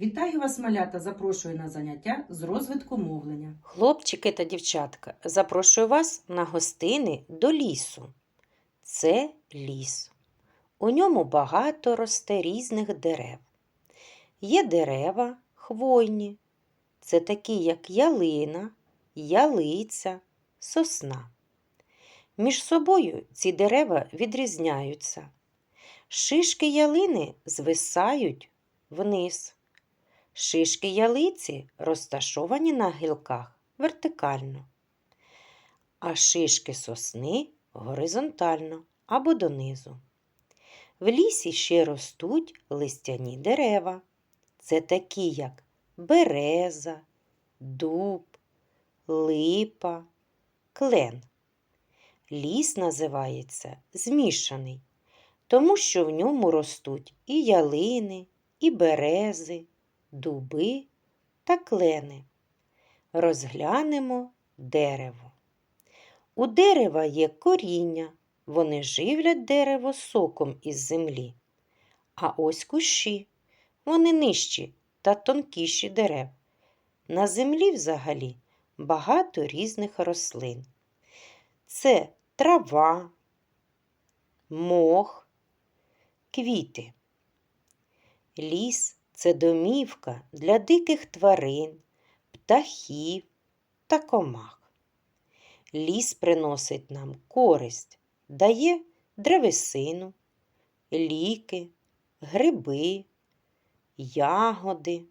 Вітаю вас, малята! Запрошую на заняття з розвитку мовлення. Хлопчики та дівчатка, запрошую вас на гостини до лісу. Це ліс. У ньому багато росте різних дерев. Є дерева хвойні. Це такі, як ялина, ялиця, сосна. Між собою ці дерева відрізняються. Шишки ялини звисають вниз. Шишки ялиці розташовані на гілках вертикально, а шишки сосни горизонтально або донизу. В лісі ще ростуть листяні дерева. Це такі, як береза, дуб, липа, клен. Ліс називається змішаний, тому що в ньому ростуть і ялини, і берези, дуби та клени. Розглянемо дерево. У дерева є коріння, вони живлять дерево соком із землі. А ось кущі, вони нижчі та тонкіші дерев. На землі взагалі багато різних рослин. Це трава, мох, квіти. Ліс це домівка для диких тварин, птахів та комах. Ліс приносить нам користь, дає древесину, ліки, гриби, ягоди,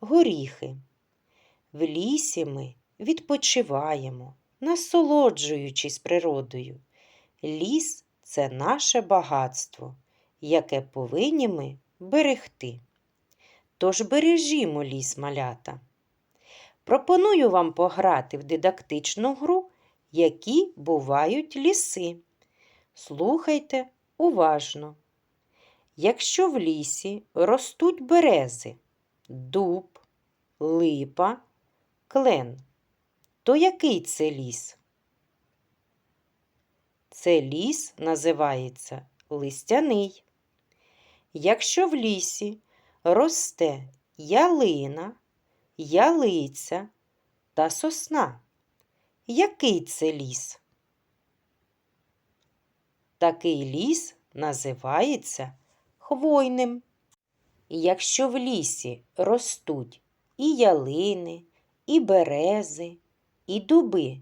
горіхи. В лісі ми відпочиваємо, насолоджуючись природою. Ліс це наше багатство, яке повинні ми берегти. Тож бережімо ліс малята. Пропоную вам пограти в дидактичну гру, які бувають ліси. Слухайте уважно. Якщо в лісі ростуть берези, дуб, липа, клен, то який це ліс? Це ліс називається листяний. Якщо в лісі росте ялина, ялиця та сосна. Який це ліс? Такий ліс називається хвойним. Якщо в лісі ростуть і ялини, і берези, і дуби,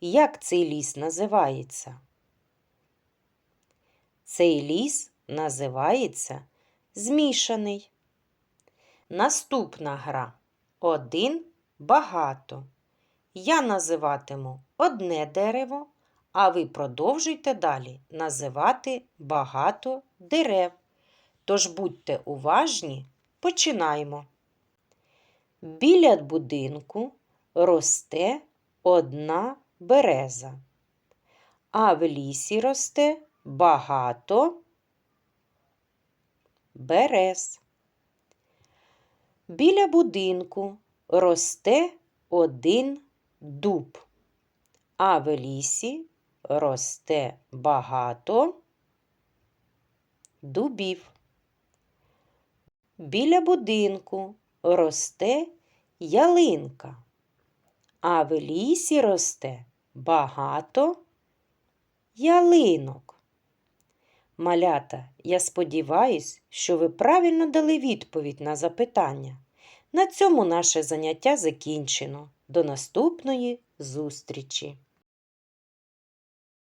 як цей ліс називається? Цей ліс називається змішаний. Наступна гра один багато. Я називатиму одне дерево, а ви продовжуйте далі називати багато дерев. Тож будьте уважні, починаємо. Біля будинку росте одна береза, а в лісі росте багато берез. Біля будинку росте один дуб, а в лісі росте багато дубів. Біля будинку росте ялинка, а в лісі росте багато ялинок. Малята, я сподіваюсь, що ви правильно дали відповідь на запитання. На цьому наше заняття закінчено. До наступної зустрічі!